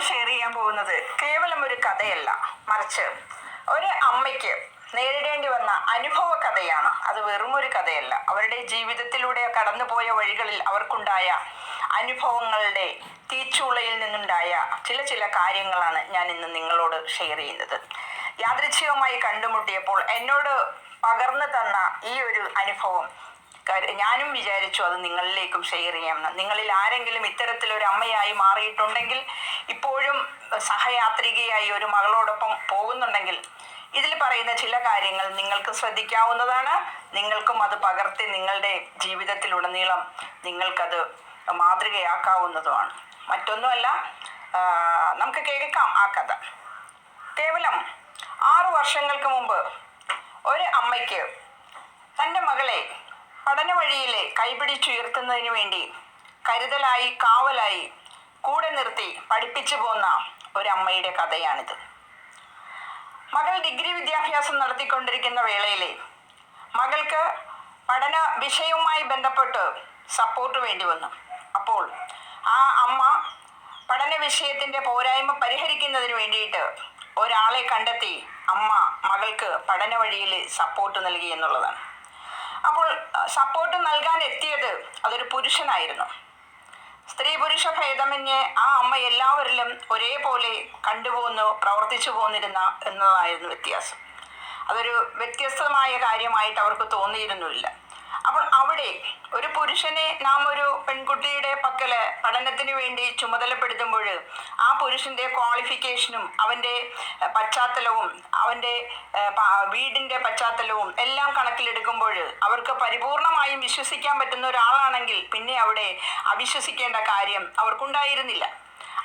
Share ചെയ്യാൻ പോകുന്നത്. കേവലം ഒരു കഥയല്ല. മറിച്ച് ഒരു അമ്മയ്ക്ക് നേരിടേണ്ടി വന്ന അനുഭവ കഥയാണ്. അത് വെറും ഒരു കഥയല്ല. അവരുടെ ജീവിതത്തിലൂടെ കടന്നുപോയ വഴികളിൽ അവർക്കുണ്ടായ അനുഭവങ്ങളുടെ തീച്ചുളയിൽ നിന്നുണ്ടായ ചില ചില കാര്യങ്ങളാണ് ഞാൻ ഇന്ന് നിങ്ങളോട് ഷെയർ ചെയ്യുന്നത്. യാദൃച്ഛികമായി കണ്ടുമുട്ടിയപ്പോൾ എന്നോട് പകർന്നു തന്ന ഈ ഒരു അനുഭവം ഞാനും വിചാരിച്ചു അത് നിങ്ങളിലേക്കും ഷെയർ ചെയ്യാമെന്ന്. നിങ്ങളിൽ ആരെങ്കിലും ഇത്തരത്തിലൊരു അമ്മയായി മാറിയിട്ടുണ്ടെങ്കിൽ ഇപ്പോഴും സഹയാത്രികയായി ഒരു മകളോടൊപ്പം പോകുന്നുണ്ടെങ്കിൽ ഇതിൽ പറയുന്ന ചില കാര്യങ്ങൾ നിങ്ങൾക്ക് ശ്രദ്ധിക്കാവുന്നതാണ്. നിങ്ങൾക്കും അത് പകർത്തി നിങ്ങളുടെ ജീവിതത്തിലുടനീളം നിങ്ങൾക്കത് മാതൃകയാക്കാവുന്നതുമാണ്. മറ്റൊന്നുമല്ല നമുക്ക് കേൾക്കാം ആ കഥ. കേവലം ആറു വർഷങ്ങൾക്ക് മുമ്പ് ഒരു അമ്മയ്ക്ക് തന്റെ മകളെ പഠന വഴിയിലെ കൈപിടിച്ചുയർത്തുന്നതിന് വേണ്ടി കരുതലായി കാവലായി കൂടെ നിർത്തി പഠിപ്പിച്ചു പോന്ന ഒരമ്മയുടെ കഥയാണിത്. മകൾ ഡിഗ്രി വിദ്യാഭ്യാസം നടത്തിക്കൊണ്ടിരിക്കുന്ന വേളയിലെ മകൾക്ക് പഠന വിഷയവുമായി ബന്ധപ്പെട്ട് സപ്പോർട്ട് വേണ്ടി വന്നു. അപ്പോൾ ആ അമ്മ പഠന വിഷയത്തിന്റെ പോരായ്മ പരിഹരിക്കുന്നതിന് വേണ്ടിയിട്ട് ഒരാളെ കണ്ടെത്തി അമ്മ മകൾക്ക് പഠന വഴിയിൽ സപ്പോർട്ട് നൽകി എന്നുള്ളതാണ്. അപ്പോൾ സപ്പോർട്ട് നൽകാൻ എത്തിയത് അതൊരു പുരുഷനായിരുന്നു. സ്ത്രീ പുരുഷ ഭേദമന്യേ ആ അമ്മ എല്ലാവരിലും ഒരേപോലെ കണ്ടുപോകുന്നു പ്രവർത്തിച്ചു പോന്നിരുന്ന എന്നതായിരുന്നു വ്യത്യാസം. അതൊരു വ്യത്യസ്തമായ കാര്യമായിട്ട് അവർക്ക് തോന്നിയിരുന്നില്ല അപ്പോൾ അവിടെ ഒരു പുരുഷനെ നാം ഒരു പെൺകുട്ടിയുടെ പക്കൽ പഠനത്തിന് വേണ്ടി ചുമതലപ്പെടുത്തുമ്പോൾ ആ പുരുഷന്റെ ക്വാളിഫിക്കേഷനും അവന്റെ പശ്ചാത്തലവും അവന്റെ വീടിന്റെ പശ്ചാത്തലവും എല്ലാം കണക്കിലെടുക്കുമ്പോൾ അവർക്ക് പരിപൂർണമായും വിശ്വസിക്കാൻ പറ്റുന്ന ഒരാളാണെങ്കിൽ പിന്നെ അവിടെ അവിശ്വസിക്കേണ്ട കാര്യം അവർക്കുണ്ടായിരുന്നില്ല.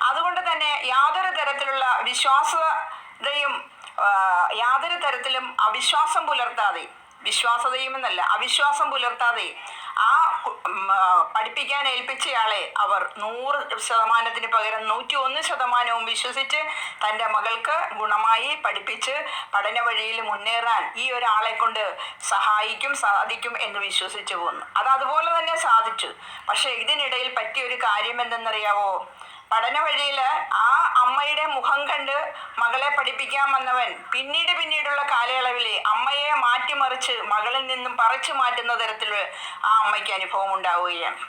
അതുകൊണ്ട് തന്നെ യാതൊരു തരത്തിലുള്ള വിശ്വാസതയും യാതൊരു തരത്തിലും അവിശ്വാസം പുലർത്താതെ വിശ്വാസതയും എന്നല്ല അവിശ്വാസം പുലർത്താതെ. ആ, പഠിപ്പിക്കാൻ ഏൽപ്പിച്ചയാളെ അവർ നൂറ് ശതമാനത്തിന് പകരം നൂറ്റി ഒന്ന് ശതമാനവും വിശ്വസിച്ച് തന്റെ മകൾക്ക് ഗുണമായി പഠിപ്പിച്ച് പഠന വഴിയിൽ മുന്നേറാൻ ഈ ഒരാളെ കൊണ്ട് സഹായിക്കും സാധിക്കും എന്ന് വിശ്വസിച്ച് പോന്നു. അത് അതുപോലെ തന്നെ സാധിച്ചു. പക്ഷേ ഇതിനിടയിൽ പറ്റിയ ഒരു കാര്യം എന്തെന്നറിയാവോ? പഠന വഴിയിൽ ആ അമ്മയുടെ മുഖം കണ്ട് മകളെ പഠിപ്പിക്കാൻ വന്നവൻ പിന്നീട് പിന്നീടുള്ള കാലയളവിൽ അമ്മയെ മാറ്റിമറിച്ച് മകളിൽ നിന്നും പറിച്ചു മാറ്റുന്ന തരത്തിൽ ആ അമ്മയ്ക്ക് അനുഭവം ഉണ്ടാവുകയാണ്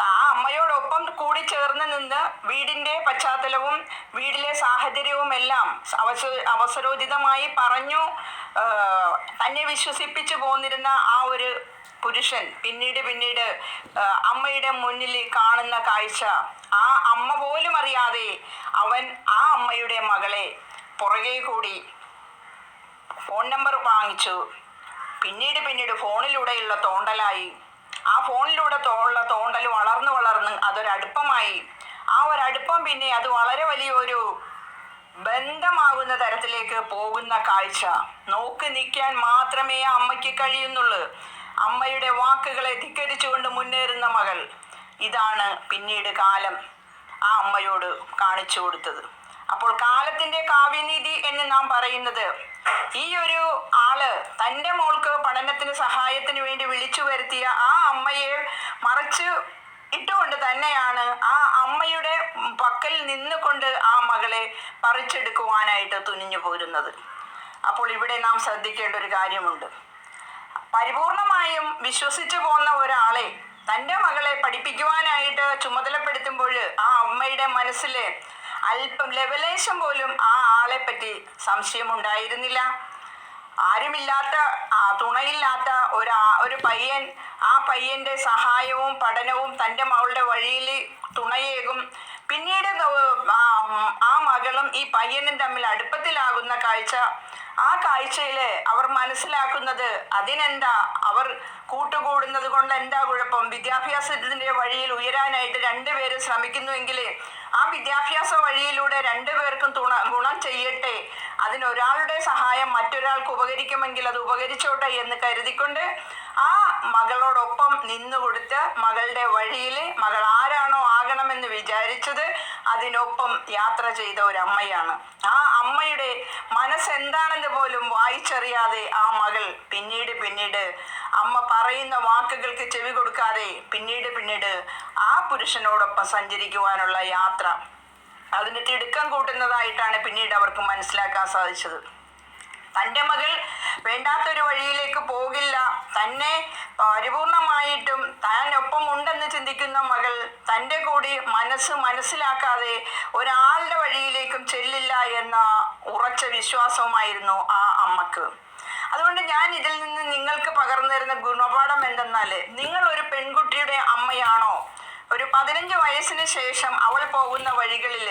ആ അമ്മയോടൊപ്പം കൂടി ചേർന്ന് നിന്ന് വീടിന്റെ പശ്ചാത്തലവും വീടിലെ സാഹചര്യവും എല്ലാം അവസ അവസരോചിതമായി പറഞ്ഞു തന്നെ വിശ്വസിപ്പിച്ചു പോന്നിരുന്ന ആ ഒരു പുരുഷൻ പിന്നീട് പിന്നീട് അമ്മയുടെ മുന്നിൽ കാണുന്ന കാഴ്ച ആ അമ്മ പോലും അറിയാതെ അവൻ ആ അമ്മയുടെ മകളെ പുറകെ കൂടി ഫോൺ നമ്പർ വാങ്ങിച്ചു. പിന്നീട് പിന്നീട് ഫോണിലൂടെയുള്ള തോണ്ടലായി. ആ ഫോണിലൂടെ ഉള്ള തോണ്ടൽ വളർന്ന് വളർന്ന് അതൊരടുപ്പമായി ആ ഒരടുപ്പം പിന്നെ അത് വളരെ വലിയൊരു ബന്ധമാകുന്ന തരത്തിലേക്ക് പോകുന്ന കാഴ്ച. നോക്കി നിൽക്കാൻ മാത്രമേ അമ്മയ്ക്ക് കഴിയുന്നുള്ളൂ. അമ്മയുടെ വാക്കുകളെ ധിക്കരിച്ചുകൊണ്ട് മുന്നേറുന്ന മകൾ. ഇതാണ് പിന്നീട് കാലം ആ അമ്മയോട് കാണിച്ചു കൊടുത്തത്. അപ്പോൾ കാലത്തിന്റെ കാവ്യനീതി എന്ന് നാം പറയുന്നത് ഈ ഒരു ആൾ തന്റെ മോൾക്ക് പഠനത്തിന് സഹായത്തിന് വേണ്ടി വിളിച്ചു വരുത്തിയ ആ അമ്മയെ മറിച്ച് ഇട്ടുകൊണ്ട് തന്നെയാണ് ആ അമ്മയുടെ പക്കൽ നിന്നുകൊണ്ട് ആ മകളെ പറിച്ചെടുക്കുവാനായിട്ട് തുനിഞ്ഞു പോരുന്നത്. അപ്പോൾ ഇവിടെ നാം ശ്രദ്ധിക്കേണ്ട ഒരു കാര്യമുണ്ട്. പരിപൂർണമായും വിശ്വസിച്ചു പോകുന്ന ഒരാളെ തന്റെ മകളെ പഠിപ്പിക്കുവാനായിട്ട് ചുമതലപ്പെടുത്തുമ്പോൾ ആ അമ്മയുടെ മനസ്സിലെ അല്പം ലവലേശം പോലും ആ ആളെ പറ്റി സംശയമുണ്ടായിരുന്നില്ല. ആരുമില്ലാത്ത തുണയില്ലാത്ത ഒരു ഒരു പയ്യൻ ആ പയ്യന്റെ സഹായവും പഠനവും തന്റെ മകളുടെ വഴിയിൽ തുണയേകും. പിന്നീട് ആ മകളും ഈ പയ്യനും തമ്മിൽ അടുപ്പത്തിലാകുന്ന കാഴ്ച ആ കാഴ്ചയിൽ അവർ മനസ്സിലാക്കുന്നത് അതിനെന്താ? അവർ കൂട്ടുകൂടുന്നത് കൊണ്ട് എന്താ കുഴപ്പം? വിദ്യാഭ്യാസത്തിന്റെ വഴിയിൽ ഉയരാനായിട്ട് രണ്ടുപേരും ശ്രമിക്കുന്നുവെങ്കിൽ ആ വിദ്യാഭ്യാസ വഴിയിലൂടെ രണ്ടുപേർക്കും തുണ ഗുണം ചെയ്യട്ടെ. അതിനൊരാളുടെ സഹായം മറ്റൊരാൾക്ക് ഉപകരിക്കുമെങ്കിൽ അത് ഉപകരിച്ചോട്ടെ എന്ന് കരുതിക്കൊണ്ട് ആ മകളോടൊപ്പം നിന്നുകൊടുത്ത് മകളുടെ വഴിയിൽ മകൾ ആരാണോ ആകണമെന്ന് വിചാരിച്ചത് അതിനൊപ്പം യാത്ര ചെയ്ത ഒരു അമ്മയാണ് ആ അമ്മയുടെ മനസ്സെന്താണെന്ന് പോലും വായിച്ചറിയാതെ ആ മകൾ പിന്നീട് പിന്നീട് അമ്മ പറയുന്ന വാക്കുകൾക്ക് ചെവി കൊടുക്കാതെ പിന്നീട് പിന്നീട് ആ പുരുഷനോടൊപ്പം സഞ്ചരിക്കുവാനുള്ള യാത്ര. അതിന് തിടുക്കം കൂട്ടുന്നതായിട്ടാണ് പിന്നീട് അവർക്ക് മനസ്സിലാക്കാൻ സാധിച്ചത്. തന്റെ മകൾ വേണ്ടാത്തൊരു വഴിയിലേക്ക് പോകില്ല. തന്നെ പരിപൂർണമായിട്ടും താൻ ഒപ്പം ഉണ്ടെന്ന് ചിന്തിക്കുന്ന മകൾ തന്റെ കൂടി മനസ്സ് മനസ്സിലാക്കാതെ ഒരാളുടെ വഴിയിലേക്കും ചെല്ലില്ല എന്ന ഉറച്ച വിശ്വാസവുമായിരുന്നു ആ അമ്മയ്ക്ക്. അതുകൊണ്ട് ഞാൻ ഇതിൽ നിന്ന് നിങ്ങൾക്ക് പകർന്നു തരുന്ന ഗുണപാഠം എന്തെന്നാൽ നിങ്ങൾ ഒരു പെൺകുട്ടിയുടെ അമ്മയാണോ? ഒരു പതിനഞ്ച് വയസ്സിന് ശേഷം അവൾ പോകുന്ന വഴികളിൽ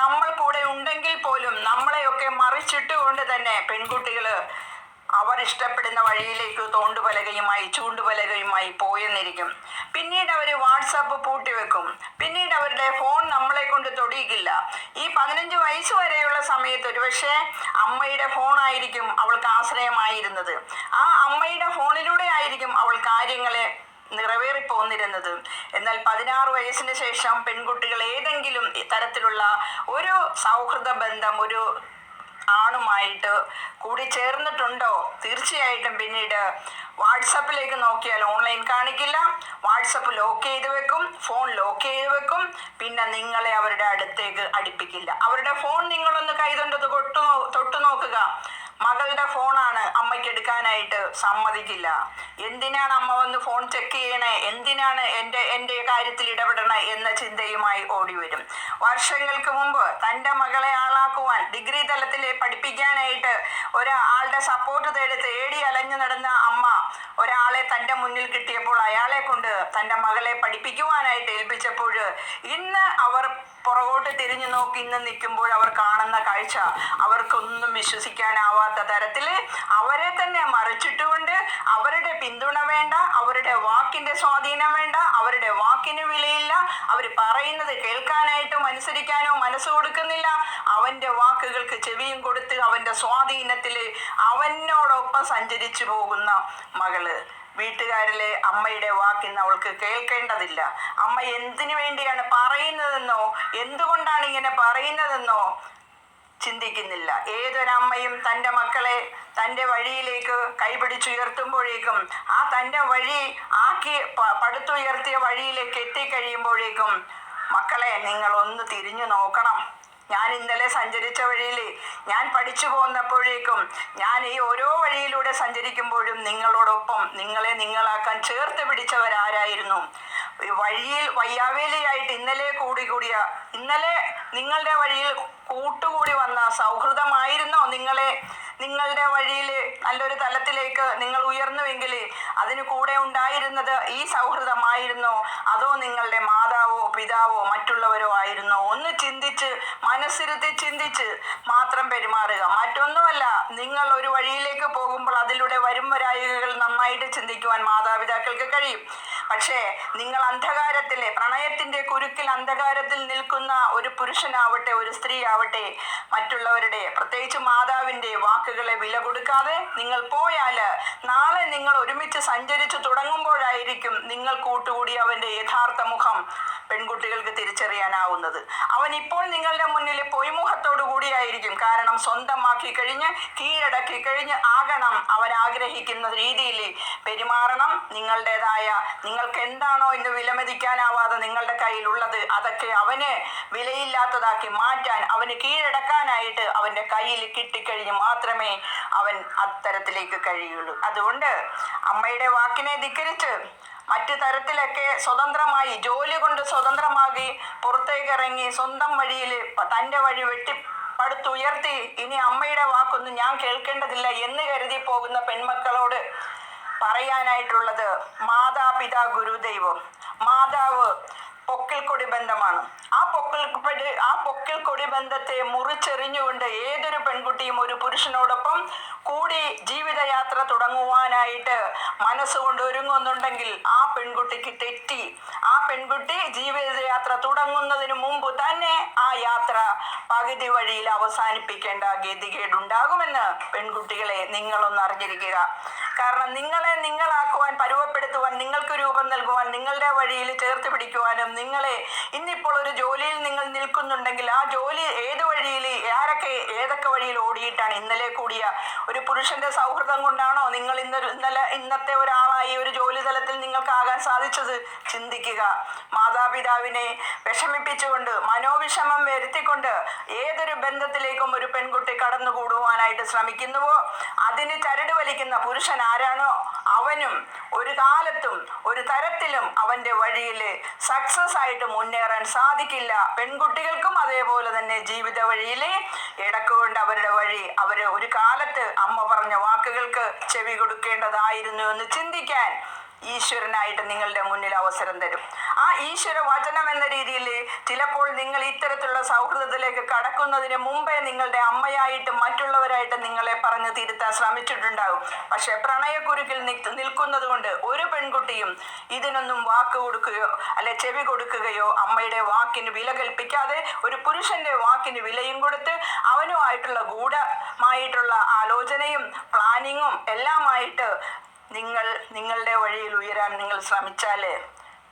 നമ്മൾ കൂടെ ഉണ്ടെങ്കിൽ പോലും നമ്മളെയൊക്കെ മറിച്ചിട്ടുകൊണ്ട് തന്നെ പെൺകുട്ടികൾ അവർ ഇഷ്ടപ്പെടുന്ന വഴിയിലേക്ക് തോണ്ടുപലകയുമായി ചൂണ്ടുപലകയുമായി പോയെന്നിരിക്കും. പിന്നീട് അവർ വാട്സാപ്പ് പൂട്ടിവെക്കും പിന്നീട് അവരുടെ ഫോൺ നമ്മളെ കൊണ്ട് തൊടിയിക്കില്ല. ഈ പതിനഞ്ച് വയസ്സ് വരെയുള്ള സമയത്ത് ഒരുപക്ഷെ അമ്മയുടെ ഫോണായിരിക്കും അവൾക്ക് ആശ്രയമായിരുന്നത്. ആ അമ്മയുടെ ഫോണിലൂടെ ആയിരിക്കും അവൾ കാര്യങ്ങളെ നിറവേറി പോന്നിരുന്നത് എന്നാൽ പതിനാറ് വയസ്സിന് ശേഷം പെൺകുട്ടികൾ ഏതെങ്കിലും തരത്തിലുള്ള ഒരു സൗഹൃദ ബന്ധം ഒരു ആണുമായിട്ട് കൂടി ചേർന്നിട്ടുണ്ടോ? തീർച്ചയായിട്ടും പിന്നീട് വാട്സപ്പിലേക്ക് നോക്കിയാൽ ഓൺലൈൻ കാണിക്കില്ല. വാട്സപ്പ് ലോക്ക് ചെയ്ത് വെക്കും ഫോൺ ലോക്ക് ചെയ്ത് വെക്കും പിന്നെ നിങ്ങളെ അവരുടെ അടുത്തേക്ക് അടുപ്പിക്കില്ല. അവരുടെ ഫോൺ നിങ്ങളൊന്ന് കൈതൊണ്ടത് തൊട്ടു തൊട്ടു നോക്കുക മകളുടെ ഫോണാണ് അമ്മയ്ക്ക് എടുക്കാനായിട്ട് സമ്മതിക്കില്ല. എന്തിനാണ് അമ്മ വന്ന് ഫോൺ ചെക്ക് ചെയ്യണേ? എന്തിനാണ് എന്റെ എന്റെ കാര്യത്തിൽ ഇടപെടണേ എന്ന ചിന്തയുമായി ഓടി വരും. വർഷങ്ങൾക്ക് മുമ്പ് തന്റെ മകളെ ആളാക്കുവാൻ ഡിഗ്രി തലത്തിൽ പഠിപ്പിക്കാനായിട്ട് ഒരാളുടെ സപ്പോർട്ട് തേടി തേടി അലഞ്ഞു നടന്ന അമ്മ ഒരാളെ തന്റെ മുന്നിൽ കിട്ടിയപ്പോൾ അയാളെ കൊണ്ട് തന്റെ മകളെ പഠിപ്പിക്കുവാനായിട്ട് ഏൽപ്പിച്ചപ്പോൾ ഇന്ന് അവർ പുറകോട്ട് തിരിഞ്ഞു നോക്കി ഇന്ന് നിൽക്കുമ്പോൾ അവർ കാണുന്ന കാഴ്ച. അവർക്കൊന്നും വിശ്വസിക്കാനാവാത്ത തരത്തിൽ അവരെ തന്നെ മറിച്ചിട്ടുകൊണ്ട് അവരുടെ പിന്തുണ വേണ്ട അവരുടെ വാക്കിന്റെ സ്വാധീനം വേണ്ട അവരുടെ വാക്കിന് വിലയില്ല. അവർ പറയുന്നത് കേൾക്കാനായിട്ടും അനുസരിക്കാനോ മനസ്സ് കൊടുക്കുന്നില്ല. അവന്റെ വാക്കുകൾക്ക് ചെവിയും കൊടുത്ത് അവന്റെ സ്വാധീനത്തിൽ അവനോടൊപ്പം സഞ്ചരിച്ചു പോകുന്ന മകൾ. വീട്ടുകാരിലെ അമ്മയുടെ വാക്കിന്ന് അവൾക്ക് കേൾക്കേണ്ടതില്ല. അമ്മ എന്തിനു വേണ്ടിയാണ് പറയുന്നതെന്നോ എന്തുകൊണ്ടാണ് ഇങ്ങനെ പറയുന്നതെന്നോ ചിന്തിക്കുന്നില്ല. ഏതൊരമ്മയും തന്റെ മക്കളെ തന്റെ വഴിയിലേക്ക് കൈപിടിച്ചുയർത്തുമ്പോഴേക്കും ആ തന്റെ വഴി ആക്കി പടുത്തുയർത്തിയ വഴിയിലേക്ക് എത്തിക്കഴിയുമ്പോഴേക്കും മക്കളെ നിങ്ങൾ ഒന്ന് തിരിഞ്ഞു നോക്കണം. ഞാൻ ഇന്നലെ സഞ്ചരിച്ച വഴിയിൽ ഞാൻ പഠിച്ചു പോന്നപ്പോഴേക്കും ഞാൻ ഈ ഓരോ വഴിയിലൂടെ സഞ്ചരിക്കുമ്പോഴും നിങ്ങളോടൊപ്പം നിങ്ങളെ നിങ്ങളാക്കാൻ ചേർത്ത് പിടിച്ചവരാരായിരുന്നു. വഴിയിൽ വയ്യാവേലിയായിട്ട് ഇന്നലെ കൂടി കൂടിയ ഇന്നലെ നിങ്ങളുടെ വഴിയിൽ കൂട്ടുകൂടി വന്ന സൗഹൃദമായിരുന്നോ നിങ്ങളെ? നിങ്ങളുടെ വഴിയിൽ നല്ലൊരു തലത്തിലേക്ക് നിങ്ങൾ ഉയർന്നുവെങ്കിൽ അതിന് കൂടെ ഉണ്ടായിരുന്നത് ഈ സൗഹൃദമായിരുന്നോ? അതോ നിങ്ങളുടെ മാതാവോ പിതാവോ മറ്റുള്ളവരോ ആയിരുന്നോ? ഒന്ന് ചിന്തിച്ച് മനസ്സിരുത്തി ചിന്തിച്ച് മാത്രം പെരുമാറുക. മറ്റൊന്നുമല്ല നിങ്ങൾ ഒരു വഴിയിലേക്ക് പോകുമ്പോൾ അതിലൂടെ വരും വരായികകൾ നന്നായിട്ട് ചിന്തിക്കുവാൻ മാതാപിതാക്കൾക്ക് കഴിയും. പക്ഷേ നിങ്ങൾ അന്ധകാരത്തിലെ പ്രണയത്തിന്റെ കുരുക്കിൽ അന്ധകാരത്തിൽ നിൽക്കുന്ന ഒരു പുരുഷനാവട്ടെ ഒരു സ്ത്രീ ആവട്ടെ മറ്റുള്ളവരുടെ പ്രത്യേകിച്ച് മാതാവിന്റെ വാക്കുകളെ വില കൊടുക്കാതെ നിങ്ങൾ പോയാൽ നാളെ നിങ്ങൾ ഒരുമിച്ച് സഞ്ചരിച്ചു തുടങ്ങുമ്പോഴായിരിക്കും നിങ്ങൾ കൂട്ടുകൂടി അവന്റെ യഥാർത്ഥ മുഖം പെൺകുട്ടികൾക്ക് തിരിച്ചറിയാനാവുന്നത്. അവൻ ഇപ്പോൾ നിങ്ങളുടെ മുന്നിൽ പൊയ്മുഖത്തോടു കൂടിയായിരിക്കും. കാരണം സ്വന്തമാക്കി കഴിഞ്ഞ് കീഴടക്കി കഴിഞ്ഞ് ആകണം അവൻ ആഗ്രഹിക്കുന്ന രീതിയിൽ പെരുമാറണം. നിങ്ങളുടേതായ നിങ്ങൾക്ക് എന്താണോ ഇന്ന് വിലമതിക്കാനാവാതെ നിങ്ങളുടെ കയ്യിലുള്ളത് അതൊക്കെ അവന് വിലയില്ലാത്തതാക്കി മാറ്റാൻ അവന് കീഴടക്കാനായിട്ട് അവന്റെ കയ്യിൽ കിട്ടിക്കഴിഞ്ഞ് മാത്രമേ അവൻ അത്തരത്തിലേക്ക് കഴിയുള്ളൂ. അതുകൊണ്ട് അമ്മയുടെ വാക്കിനെ ധിക്കരിച്ച് മറ്റു തരത്തിലൊക്കെ സ്വതന്ത്രമായി ജോലി കൊണ്ട് സ്വതന്ത്രമാകി പുറത്തേക്ക് ഇറങ്ങി സ്വന്തം വഴിയിൽ തന്റെ വഴി വെട്ടി പടുത്തുയർത്തി ഇനി അമ്മയുടെ വാക്കൊന്നും ഞാൻ കേൾക്കേണ്ടതില്ല എന്ന് കരുതി പോകുന്ന പെൺമക്കളോട് പറയാനായിട്ടുള്ളത് മാതാപിതാ ഗുരുദൈവം. മാതാവ് പൊക്കിൽ കൊടി ബന്ധമാണ്. ആ പൊക്കിൽ ആ പൊക്കിൽ കൊടി ബന്ധത്തെ മുറിച്ചെറിഞ്ഞുകൊണ്ട് ഏതൊരു പെൺകുട്ടിയും ഒരു പുരുഷനോടൊപ്പം കൂടി ജീവിതയാത്ര തുടങ്ങുവാനായിട്ട് മനസ്സുകൊണ്ട് ഒരുങ്ങുന്നുണ്ടെങ്കിൽ ആ പെൺകുട്ടിക്ക് തെറ്റി ആ പെൺകുട്ടി ജീവിതയാത്ര തുടങ്ങുന്നതിന് മുമ്പ് തന്നെ ആ യാത്ര പകുതി വഴിയിൽ അവസാനിപ്പിക്കേണ്ട ഗതികേടുണ്ടാകുമെന്ന് പെൺകുട്ടികളെ നിങ്ങളൊന്ന് അറിഞ്ഞിരിക്കുക. കാരണം നിങ്ങളെ നിങ്ങളാക്കുവാൻ പരുവപ്പെടുത്തുവാൻ നിങ്ങൾക്ക് രൂപം നൽകുവാൻ നിങ്ങളുടെ വഴിയിൽ ചേർത്ത് പിടിക്കുവാനും നിങ്ങളെ ഇന്നിപ്പോൾ ഒരു ജോലിയിൽ നിങ്ങൾ നിൽക്കുന്നുണ്ടെങ്കിൽ ആ ജോലി ഏത് വഴിയിൽ ആരൊക്കെ ഏതൊക്കെ വഴിയിൽ ഓടിയിട്ടാണ് ഇന്നലെ കൂടിയ ഒരു പുരുഷന്റെ സൗഹൃദം കൊണ്ടാണോ നിങ്ങൾ ഇന്നൊരു ഇന്നലെ ഇന്നത്തെ ഒരാളായി ഒരു ജോലി തലത്തിൽ നിങ്ങൾക്കാകാൻ സാധിച്ചത്? ചിന്തിക്കുക. മാതാപിതാവിനെ വിഷമിപ്പിച്ചുകൊണ്ട് മനോവിഷമം വരുത്തിക്കൊണ്ട് ഏതൊരു ബന്ധത്തിലേക്കും ഒരു പെൺകുട്ടി കടന്നുകൂടുവാനായിട്ട് ശ്രമിക്കുന്നുവോ? അതിന് ചരട് വലിക്കുന്ന പുരുഷൻ ആരാണോ? അവനും ഒരു കാലത്തും ഒരു തരത്തിലും അവന്റെ വഴിയിൽ സക്സസ് ആയിട്ട് മുന്നേറാൻ സാധിക്കില്ല. പെൺകുട്ടികൾക്കും അതേപോലെ തന്നെ ജീവിത വഴിയിൽ ഇടക്കുകൊണ്ട് അവരുടെ വഴി അവർ ഒരു കാലത്ത് അമ്മ പറഞ്ഞ വാക്കുകൾക്ക് ചെവി കൊടുക്കേണ്ടതായിരുന്നു എന്ന് ചിന്തിക്കാൻ ഈശ്വരനായിട്ട് നിങ്ങളുടെ മുന്നിൽ അവസരം തരും. ആ ഈശ്വര വചനം എന്ന രീതിയിൽ ചിലപ്പോൾ നിങ്ങൾ ഇത്തരത്തിലുള്ള സൗഹൃദത്തിലേക്ക് കടക്കുന്നതിന് മുമ്പേ നിങ്ങളുടെ അമ്മയായിട്ട് മറ്റുള്ളവരായിട്ട് നിങ്ങളെ പറഞ്ഞ് തിരുത്താൻ ശ്രമിച്ചിട്ടുണ്ടാകും. പക്ഷെ പ്രണയക്കുരുക്കിൽ നിൽക്കുന്നത് കൊണ്ട് ഒരു പെൺകുട്ടിയും ഇതിനൊന്നും വാക്ക് കൊടുക്കുകയോ അല്ലെ ചെവി കൊടുക്കുകയോ അമ്മയുടെ വാക്കിന് വില കൽപ്പിക്കാതെ ഒരു പുരുഷന്റെ വാക്കിന് വിലയും കൊടുത്ത് അവനുമായിട്ടുള്ള ഗൂഢമായിട്ടുള്ള ആലോചനയും പ്ലാനിങ്ങും എല്ലാമായിട്ട് നിങ്ങൾ നിങ്ങളുടെ വഴിയിൽ ഉയരാൻ നിങ്ങൾ ശ്രമിച്ചാൽ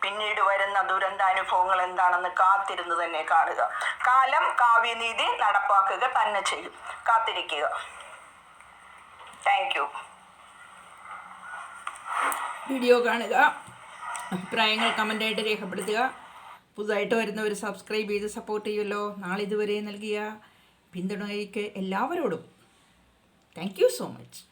പിന്നീട് വരുന്ന ദുരന്താനുഭവങ്ങൾ എന്താണെന്ന് കാത്തിരുന്ന് തന്നെ കാണുക. കാലം കാവ്യനീതി നടപ്പാക്കുക തന്നെ ചെയ്യും. കാത്തിരിക്കുക. താങ്ക് യു വീഡിയോ കാണുക. അഭിപ്രായങ്ങൾ കമന്റായിട്ട് രേഖപ്പെടുത്തുക. പുതുതായിട്ട് വരുന്നവർ സബ്സ്ക്രൈബ് ചെയ്ത് സപ്പോർട്ട് ചെയ്യുമല്ലോ. നാളിതുവരെ നൽകിയ പിന്തുണയ്ക്ക് എല്ലാവരോടും. Thank you so much